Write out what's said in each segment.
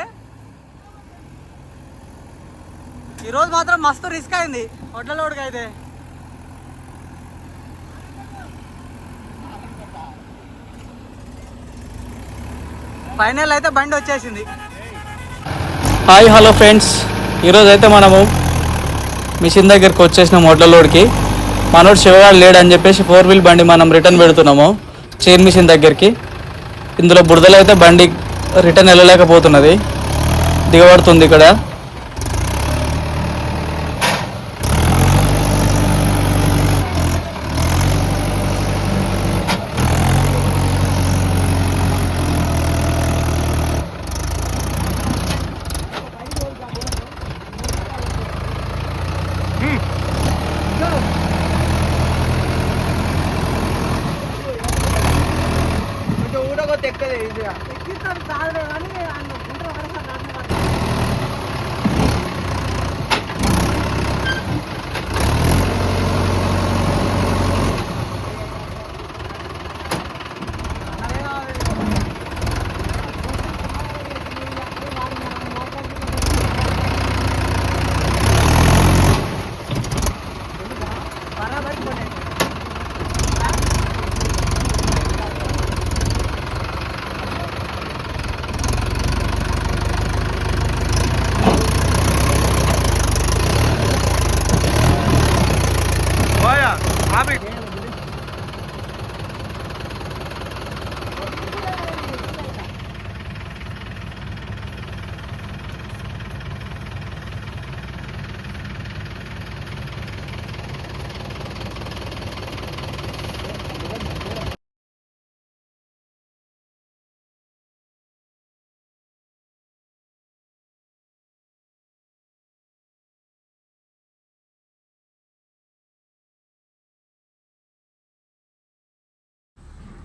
అయింది ఈరోజు మాత్రం మస్తు రిస్క్ అయింది. వడ్ల లోడుగా అయితే. ఫైనల్ అయితే బండి వచ్చేసింది. హాయ్ హలో ఫ్రెండ్స్ ఈరోజు అయితే మనము మిషన్ దగ్గరికి వచ్చేసిన లోడ్కి మనోడు శివగాడు లేడని చెప్పేసి ఫోర్ వీల్ బండి మనం రిటర్న్ పెడుతున్నాము. చైన్ మిషన్ దగ్గరికి. ఇందులో బురదలో అయితే బండి రిటర్న్ వెళ్ళలేకపోతున్నది. దిగబడుతుంది ఇక్కడ.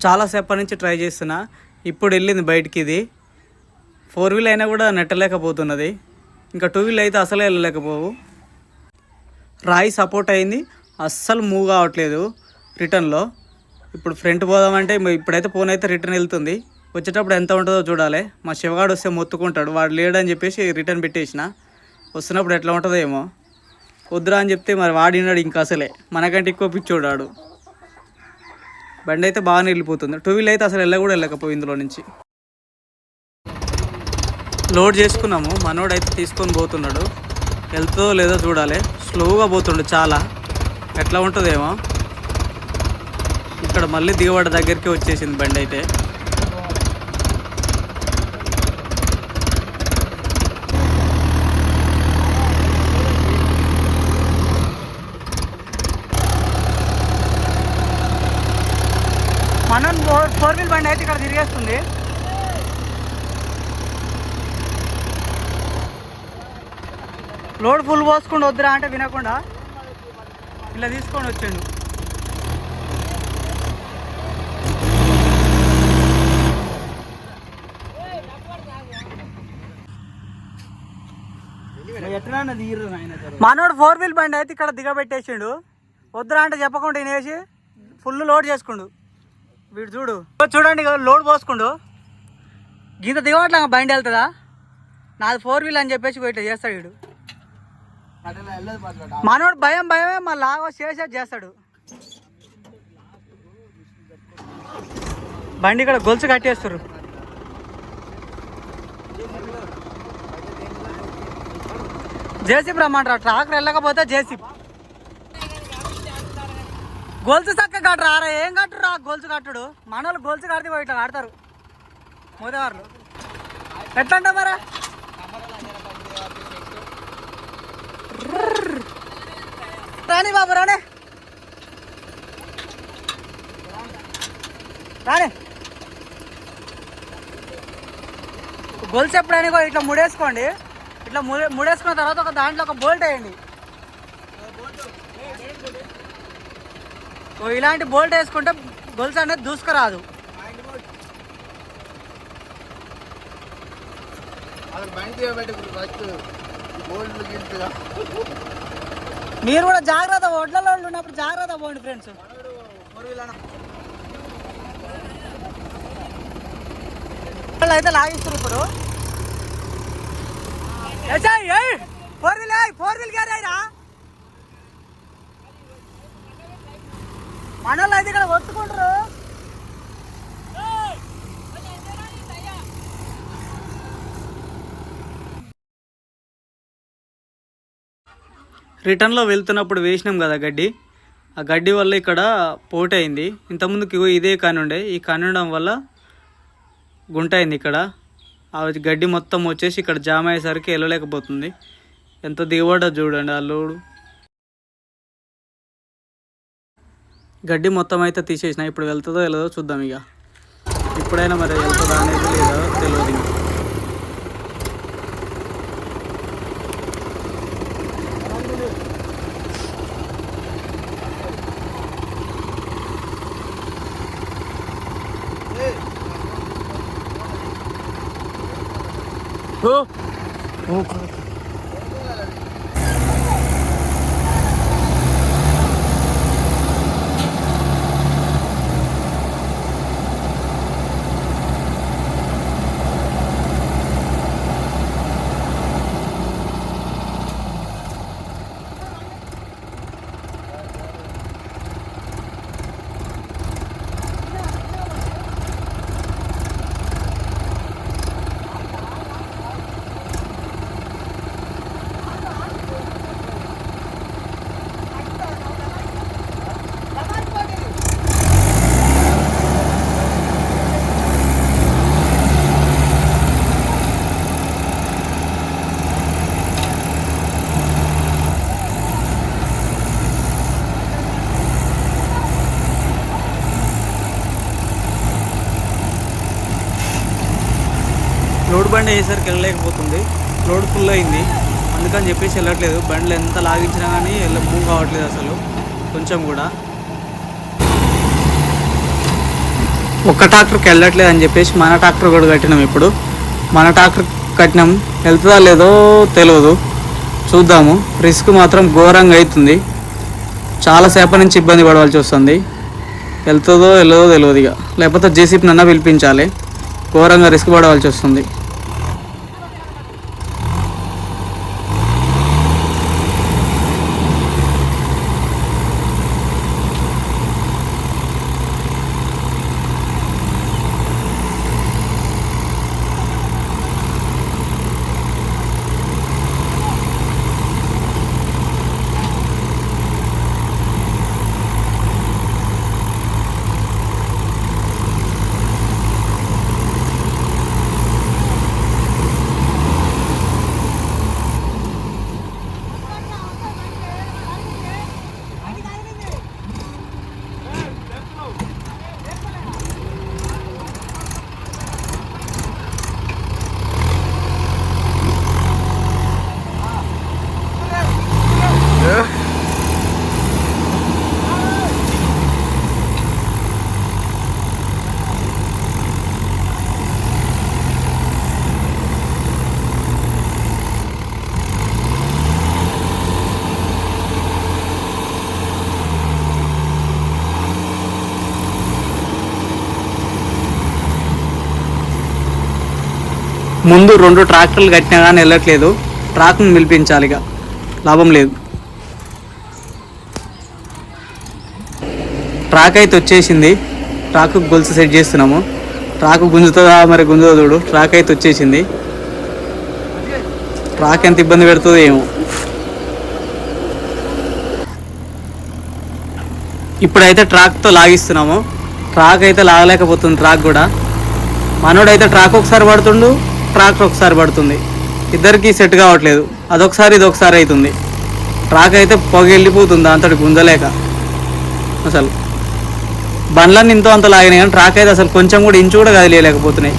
చాలాసేపటి నుంచి ట్రై చేస్తున్నా. ఇప్పుడు వెళ్ళింది బయటికి ఇది. ఫోర్ వీల్ అయినా కూడా నెట్టలేకపోతున్నది ఇంకా టూ వీల్ అయితే అసలే వెళ్ళలేకపోవు. రాయి సపోర్ట్ అయింది. అస్సలు మూవ్ కావట్లేదు రిటర్న్లో. ఇప్పుడు ఫ్రంట్ పోదామంటే ఇప్పుడైతే ఫోన్ అయితే రిటర్న్ వెళ్తుంది. వచ్చేటప్పుడు ఎంత ఉంటుందో చూడాలి. మా శివగాడు వస్తే మొత్తుకుంటాడు. వాడు లేడని చెప్పేసి రిటర్న్ పెట్టేసిన. వస్తున్నప్పుడు ఎట్లా ఉంటుందో ఏమో. వద్దురా అని చెప్తే మరి వాడినాడు ఇంకా అసలే. మనకంటే ఎక్కువ పిచ్చోడాడు. బండి అయితే బాగానే వెళ్ళిపోతుంది. టూ వీల్ అయితే అసలు వెళ్ళ కూడా వెళ్ళకపోయి ఇందులో నుంచి. లోడ్ చేసుకున్నాము. మనోడు అయితే తీసుకొని పోతున్నాడు. వెళ్తుందో లేదో చూడాలి. స్లోగా పోతుండు చాలా. ఎట్లా ఉంటుందేమో. ఇక్కడ మళ్ళీ దిగబడ దగ్గరికి వచ్చేసింది బండి అయితే మనం ఫోర్ వీల్ బండి అయితే ఇక్కడ తిరిగేస్తుంది. లోడ్ ఫుల్ పోసుకుండా వద్దురా అంటే వినకుండా ఇలా తీసుకొని వచ్చాడు. మనోడు ఫోర్ వీల్ బండి అయితే ఇక్కడ దిగబెట్టేసిండు. వద్దురా అంటే చెప్పకుండా వినేసి ఫుల్ లోడ్ చేసుకుండు. వీడు చూడు. చూడండి లోడ్ పోసుకుండు. గీత దిగబట్లా బండి వెళ్తుందా? నాది ఫోర్ వీల్ అని చెప్పేసి ఇట్లా చేస్తాడు వీడు. మనోడు భయం భయమే మళ్ళీ లాగా చేసేది చేస్తాడు. బండి ఇక్కడ గొలుసు కట్టేస్తారు జేసీబీ రమ్మంటారా? ట్రాక్టర్ వెళ్ళకపోతే జేసీబీ గొలుసు చక్క కట్టరు? ఆరా ఏం కట్టరు రా గొలుసు కట్టుడు. మన వాళ్ళు గొలుసు కడితే పోయి ఇట్లా కడతారు. మోదేవార్లు. ఎట్లంట మరా? రాని బాబు రానే. రానే. గొలుసు ఎప్పుడైనా ఇట్లా ముడేసుకోండి. ఇట్లా ముడేసుకున్న తర్వాత ఒక దాంట్లో ఒక బోల్ట్ వేయండి. ఇలాంటి బోల్ట్ వేసుకుంటే గొలుసు అనేది దూసుకురాదు. మీరు కూడా జాగ్రత్త ఒడ్లలో ఉన్నప్పుడు జాగ్రత్త పోండి ఫ్రెండ్స్. వాళ్ళు అయితే లాగిస్తారు ఇప్పుడు. ఫోర్ వీల్ ఫోర్ వీల్ గారు అయినా మనోళ్ళు అయితే ఇక్కడ కొట్టుకుంటారు. రిటర్న్లో వెళ్తున్నప్పుడు వేసినాం కదా గడ్డి. ఆ గడ్డి వల్ల ఇక్కడ పోటీ అయింది. ఇంతకుముందుకు ఇదే కానుండే. ఈ కానుండడం ఉండడం వల్ల గుంట అయింది ఇక్కడ. ఆ గడ్డి మొత్తం వచ్చేసి ఇక్కడ జామ్ అయ్యేసరికి వెళ్ళలేకపోతుంది. ఎంత దిగబడ్డా చూడండి ఆ లోడు. గడ్డి మొత్తం అయితే తీసేసిన. ఇప్పుడు వెళ్తుందో వెళ్ళదో చూద్దాం ఇక. ఇప్పుడైనా మరి వెళ్తుందా అనేది లేదో తెలియదు ఇంకా. లోడ్ బండి వేసరికి వెళ్ళలేకపోతుంది. రోడ్ ఫుల్ అయింది. అందుకని చెప్పేసి వెళ్ళట్లేదు. బండ్లు ఎంత లాగించినా కానీ వెళ్ళ మూవ్ కావట్లేదు అసలు. కొంచెం కూడా. ఒక్క ట్రాక్టర్కి వెళ్ళట్లేదు అని చెప్పేసి మన ట్రాక్టర్ కూడా కట్టినాం ఇప్పుడు. మన ట్రాక్టర్ కట్టినాం. వెళ్తుందా లేదో తెలియదు చూద్దాము. రిస్క్ మాత్రం ఘోరంగా అవుతుంది చాలాసేపటి నుంచి ఇబ్బంది పడవలసి వస్తుంది. వెళ్తుందో వెళ్ళదో తెలియదు ఇక. లేకపోతే జేసీపీ నన్న పిలిపించాలి. ఘోరంగా రిస్క్ పడవలసి వస్తుంది. ముందు రెండు ట్రాక్టర్లు కట్టినా కానీ వెళ్ళట్లేదు. ట్రాక్ను నిలిపించాలి ఇక. లాభం లేదు. ట్రాక్ అయితే వచ్చేసింది. ట్రాక్ గొలుసు సెట్ చేస్తున్నాము. ట్రాక్ గుంజుతుందా? మరి గుంజుతో చూడు. ట్రాక్ అయితే వచ్చేసింది. ట్రాక్ ఎంత ఇబ్బంది పెడుతుందో ఏమో. ఇప్పుడైతే ట్రాక్తో లాగిస్తున్నాము. ట్రాక్ అయితే లాగలేకపోతుంది ట్రాక్ కూడా. మనోడైతే ట్రాక్ ఒకసారి పడుతుండు ట్రాక్ ఒకసారి పడుతుంది. ఇద్దరికి సెట్ కావట్లేదు. అదొకసారి ఇది ఒకసారి అవుతుంది ట్రాక్ అయితే పొగ వెళ్ళిపోతుంది అంతటి గుంజలేక. అసలు బండ్లన్నీ ఇంతో అంత లాగినాయి కానీ ట్రాక్ అయితే అసలు కొంచెం కూడా ఇంచు కూడా కదిలేయలేకపోతున్నాయి.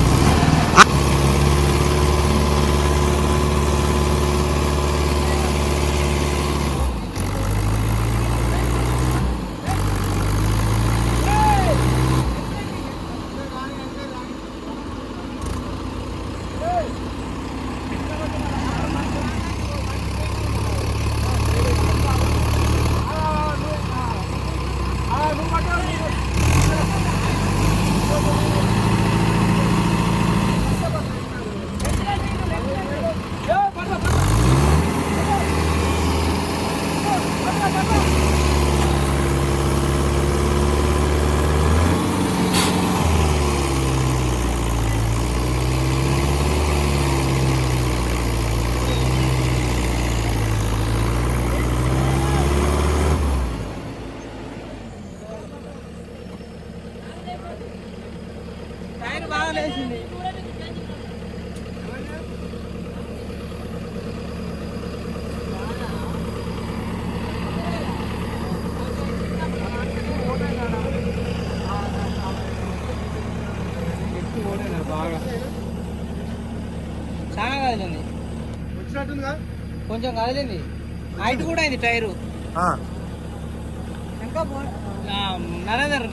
చాలా కదిలింది వచ్చినట్టుందిగా? కొంచెం కదిలింది హైట్ కూడా అయింది టైరు. ఇంకా ఆ, నరేందర్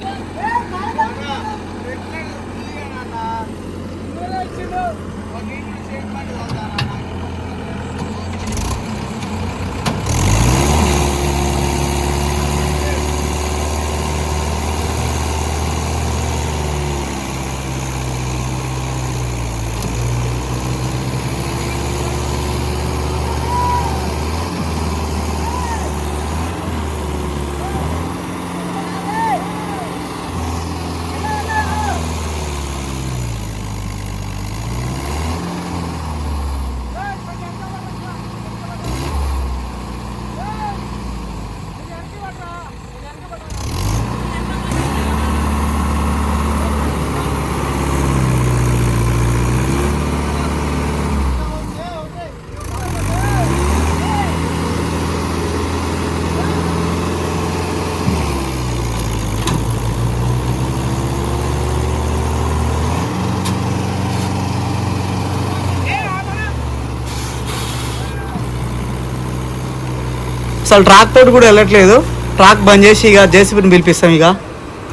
అసలు ట్రాక్ తోటి కూడా వెళ్ళట్లేదు. ట్రాక్ బంద్ చేసి ఇక జేసీబీని పిలిపిస్తాం ఇక.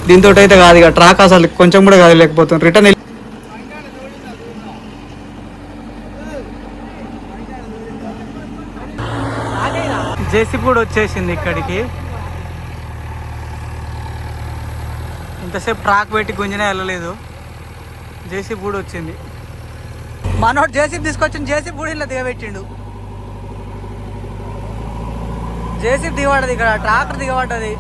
దీంతో అయితే కాదు ఇక ట్రాక్ అసలు కొంచెం కూడా కదలేకపోతుంది రిటర్న్ జేసీబీ కూడా వచ్చేసింది ఇక్కడికి. ఇంతసేపు ట్రాక్ పెట్టి గుంజినా వెళ్ళలేదు. జేసీబీ కూడా వచ్చింది. మనోడు జేసీబీ తీసుకొచ్చిన జేసీబీ కూడా ఇలా దిగబెట్టిండు. జేసీబీ దిగబడ్డది ఇక్కడ ట్రాక్టర్ దిగబడ్డది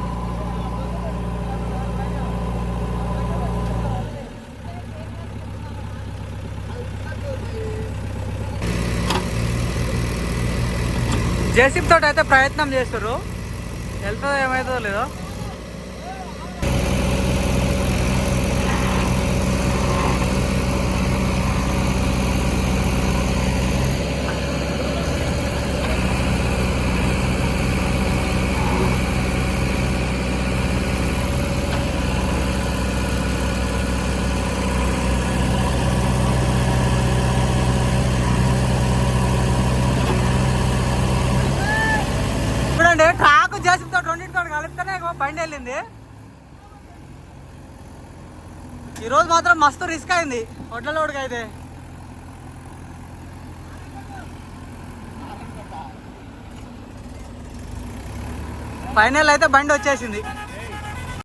జేసీబీ తోటి అయితే ప్రయత్నం చేస్తారు వెళ్తుందో ఏమవుతుందో లేదో చూడండి ట్రాక్ జేసీబీ తోటి రెండింటితో కలిపితేనే ఇగో బండి వెళ్ళింది. ఈరోజు మాత్రం మస్తు రిస్క్ అయింది. వడ్ల లోడ్కి అయితే. ఫైనల్ అయితే బండి వచ్చేసింది.